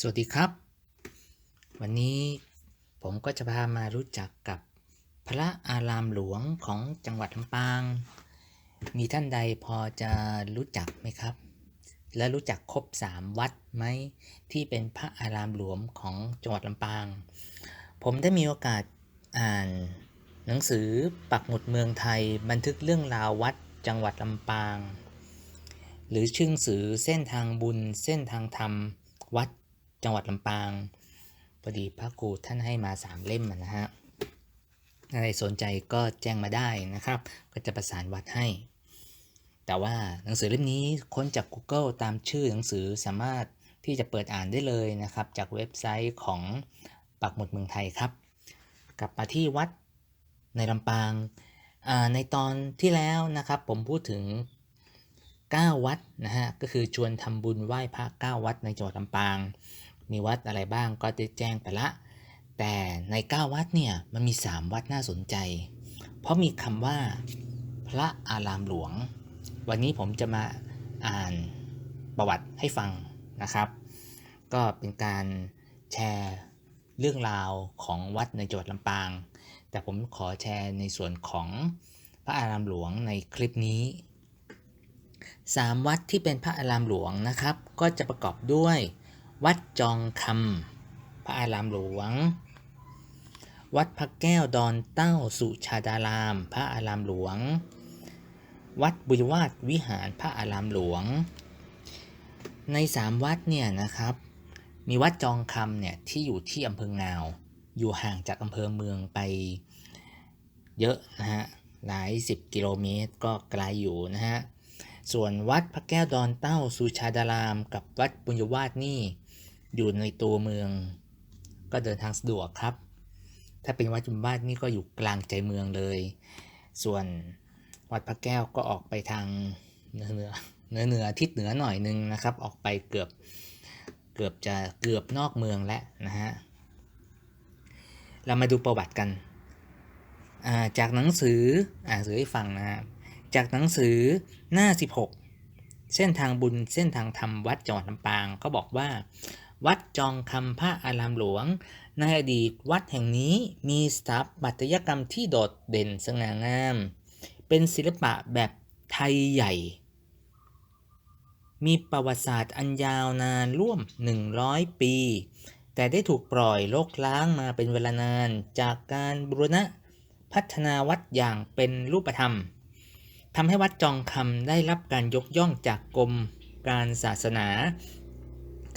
สวัสดีครับ วันนี้ผมก็จะพามารู้จักกับพระอารามหลวงของจังหวัดลำปาง มีท่านใดพอจะรู้จักไหมครับ และรู้จักครบสามวัดไหมที่เป็นพระอารามหลวงของจังหวัดลำปาง ผมได้มีโอกาสอ่านหนังสือปักหมุดเมืองไทยบันทึกเรื่องราววัดจังหวัดลำปาง หรือชื่อหนังสือเส้นทางบุญเส้นทางธรรม วัด จังหวัดลำปางพอดีพระครูท่านให้มาสามเล่มนะฮะถ้าใครสนใจก็แจ้งมาได้นะครับ ก็จะประสานวัดให้ แต่ว่าหนังสือเล่มนี้ค้นจาก Google ตามชื่อหนังสือสามารถที่จะเปิดอ่านได้เลยนะครับ จากเว็บไซต์ของปักหมุดเมืองไทยครับ กลับมาที่วัดในลำปางในตอนที่แล้วนะครับ ผมพูดถึง 9 วัดนะฮะก็คือชวนทำบุญไหว้พระ 9 วัดในจังหวัดลำปาง มีวัดอะไรบ้างก็ได้แจ้งไปละ แต่ใน 9 วัดเนี่ยมันมี 3 วัดน่าสนใจ เพราะมีคำว่า พระอารามหลวง วันนี้ผมจะมาอ่านประวัติให้ฟังนะครับ ก็เป็นการแชร์เรื่องราวของวัดในจังหวัดลำปาง แต่ผมขอแชร์ในส่วนของพระอารามหลวงในคลิปนี้สามวัดที่เป็นพระอารามหลวงนะครับ ก็จะประกอบด้วย วัดจองคำพระอารามหลวง วัดพระแก้วดอนเต้าสุชาดาราม พระอารามหลวง วัดบุญวาดวิหารพระอารามหลวง ในสามวัดเนี่ยนะครับ มีวัดจองคำเนี่ยที่อยู่ที่อำเภองาว อยู่ห่างจากอำเภอเมืองไปเยอะนะฮะหลายสิบกิโลเมตรก็ไกลอยู่นะฮะ ส่วนวัดพระแก้วดอนเต้าสุชาดาราม กับวัดบุญวาสนี่ อยู่ในตัวเมือง ก็เดินทางสะดวกครับ ถ้าเป็นวัดบุญยวาสนี่ก็อยู่กลางใจเมืองเลย ส่วนวัดพระแก้วก็ออกไปทางเหนือเหนือเหนือเหนือทิศเหนือหน่อยนึงนะครับ ออกไปเกือบเกือบจะเกือบนอกเมืองแล้วนะฮะ เรามาดูประวัติกันาจากหนังสืออ่านสือให้ฟังนะฮะจากหนังสือหน้า 16 เส้นทางบุญเส้นทางธรรมวัดจังหวัดลำปาง ก็บอกว่า วัดจองคำพระอารามหลวง ในอดีตวัดแห่งนี้มีสถาปัตยกรรมที่โดดเด่นสง่างาม เป็นศิลปะแบบไทยใหญ่ มีประวัติศาสตร์อันยาวนานร่วม 100 ปี แต่ได้ถูกปล่อยโลกล้างมาเป็นเวลานานจากการบูรณะพัฒนาวัดอย่างเป็นรูปธรรมทำให้วัดจองคำได้รับการยกย่องจากกรมการศาสนา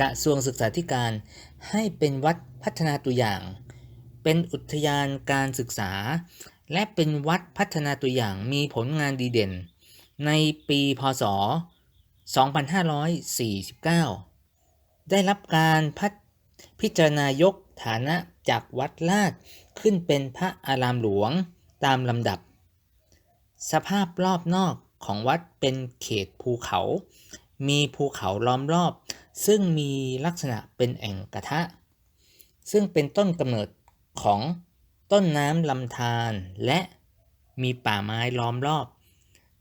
กระทรวงศึกษาธิการให้เป็นวัดพัฒนาตัวอย่าง เป็นอุทยานการศึกษา และเป็นวัดพัฒนาตัวอย่างมีผลงานดีเด่น ในปีพศ 2549 ได้รับการพัฒพิจารณายกฐานะจากวัดลาดขึ้นเป็นพระอารามหลวงตามลำดับ สภาพรอบนอกของวัดเป็นเขตภูเขา มีภูเขาล้อมรอบ ซึ่งมีลักษณะเป็นแอ่งกระทะ ซึ่งเป็นต้นกำเนิดของต้นน้ำลำธารและมีป่าไม้ล้อมรอบ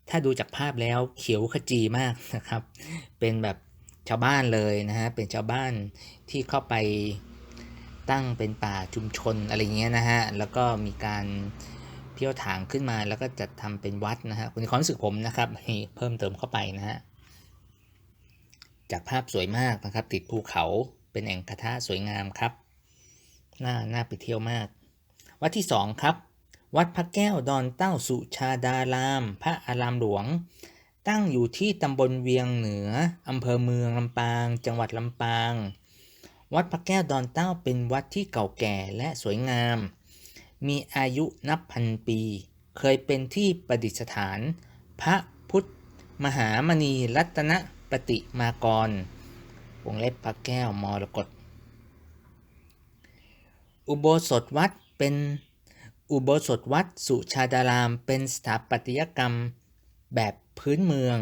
ถ้าดูจากภาพแล้วเขียวขจีมากนะครับ เป็นแบบชาวบ้านเลยนะฮะ เป็นชาวบ้านที่เข้าไปตั้งเป็นป่าชุมชนอะไรเงี้ยนะฮะ แล้วก็มีการเที่ยวถางขึ้นมาแล้วก็จัดทำเป็นวัดนะฮะในความรู้สึกผมนะครับเพิ่มเติมเข้าไปนะฮะ จากภาพสวยมากนะครับ ติดภูเขาเป็นแอ่งกระทะสวยงามครับน่าน่าไปเที่ยวมาก วัดที่สองครับ วัดพระแก้วดอนเต้าสุชาดาราม พระอารามหลวง ตั้งอยู่ที่ตำบลเวียงเหนืออำเภอเมืองลำปาง จังหวัดลำปาง วัดพระแก้วดอนเต้าเป็นวัดที่เก่าแก่และสวยงาม มีอายุนับพันปี เคยเป็นที่ประดิษฐาน พระพุทธ มหามณีรัตน ปฏิมากร วงเล็บพระแก้วมรกตอุโบสถวัดเป็นอุโบสถวัดสุชาดาราม เป็นสถาปัตยกรรมแบบพื้นเมือง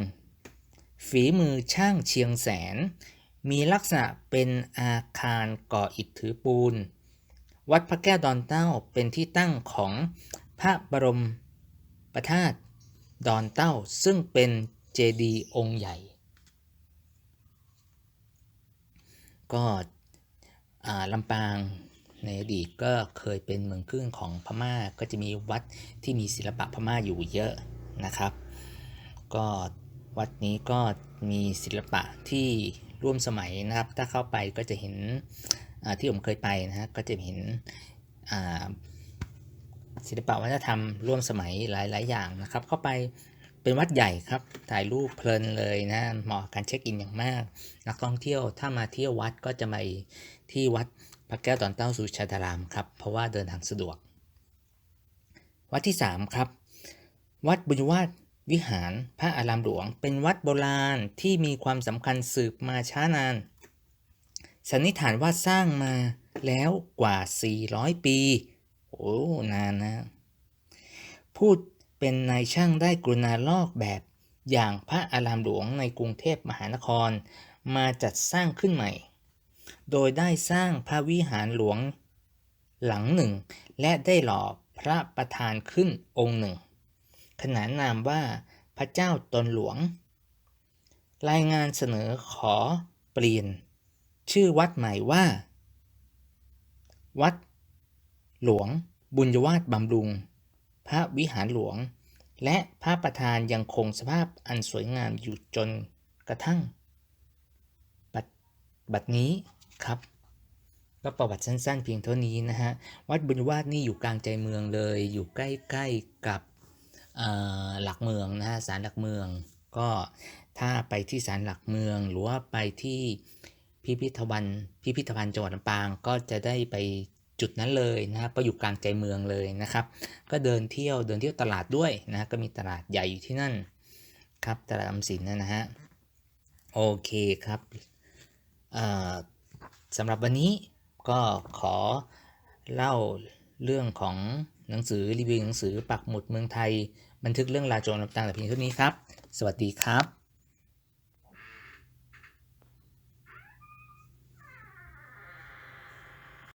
ฝีมือช่างเชียงแสน มีลักษณะเป็นอาคารก่ออิฐถือปูน วัดพระแก้วดอนเต้าเป็นที่ตั้งของพระบรมประธาตุดอนเต้าซึ่งเป็นเจดีย์องค์ใหญ่ ก็ลำปางในอดีตก็เคยเป็นเมืองขึ้นของพม่าก็จะมีวัดที่มีศิลปะพม่าอยู่เยอะนะครับ ก็วัดนี้ก็มีศิลปะที่ร่วมสมัยนะครับ ถ้าเข้าไปก็จะเห็นที่ผมเคยไปนะฮะก็จะเห็นศิลปะวัฒนธรรมร่วมสมัยหลาย ๆ อย่างนะครับ เข้าไป เป็นวัดใหญ่ครับ ถ่ายรูปเพลินเลยนะ เหมาะการเช็คอินอย่างมาก นักท่องเที่ยวถ้ามาเที่ยววัดก็จะมาที่วัดพระแก้วตอนเต้าสุชาดารามครับ เพราะว่าเดินทางสะดวก วัดที่ 3 ครับ วัดบุญวาสวิหารพระอารามหลวง เป็นวัดโบราณที่มีความสำคัญสืบมาช้านาน สันนิษฐานว่าสร้างมาแล้วกว่า 400 ปี โอ้ นานนะ พูด เป็นนายช่างได้กรุณาลอกแบบ อย่างพระอารามหลวงในกรุงเทพมหานคร มาจัดสร้างขึ้นใหม่ โดยได้สร้างพระวิหารหลวงหลังหนึ่ง และได้หล่อพระประธานขึ้นองค์หนึ่ง ขนานนามว่าพระเจ้าตนหลวง รายงานเสนอขอเปลี่ยน ชื่อวัดใหม่ว่า วัด หลวงบุญยวาสบำรุง พระวิหารหลวง และพระประธานยังคงสภาพอันสวยงามอยู่จนกระทั่ง บัดบัดนี้ครับ ก็ประวัติสั้นๆ เพียงเท่านี้นะฮะ วัดบุญวาสนี่อยู่กลางใจเมืองเลย อยู่ใกล้ๆกับหลักเมืองนะฮะศาลหลักเมือง ก็ถ้าไปที่ศาลหลักเมือง หรือว่าไปที่พิพิธภัณฑ์พิพิธภัณฑ์จังหวัดลำปางก็จะได้ไป จุดนั้นเลยนะครับก็อยู่กลางใจเมืองเลยนะครับ ก็เดินเที่ยวเดินเที่ยวตลาดด้วยนะก็มีตลาดใหญ่อยู่ที่นั่นครับตลาดอำสินนะฮะโอเคครับเอ่อสำหรับวันนี้ก็ขอเล่าเรื่องของหนังสือรีวิวหนังสือปักหมุดเมืองไทย บันทึกเรื่องราวโจรลำปางแต่เพียงเท่านี้ครับ สวัสดีครับ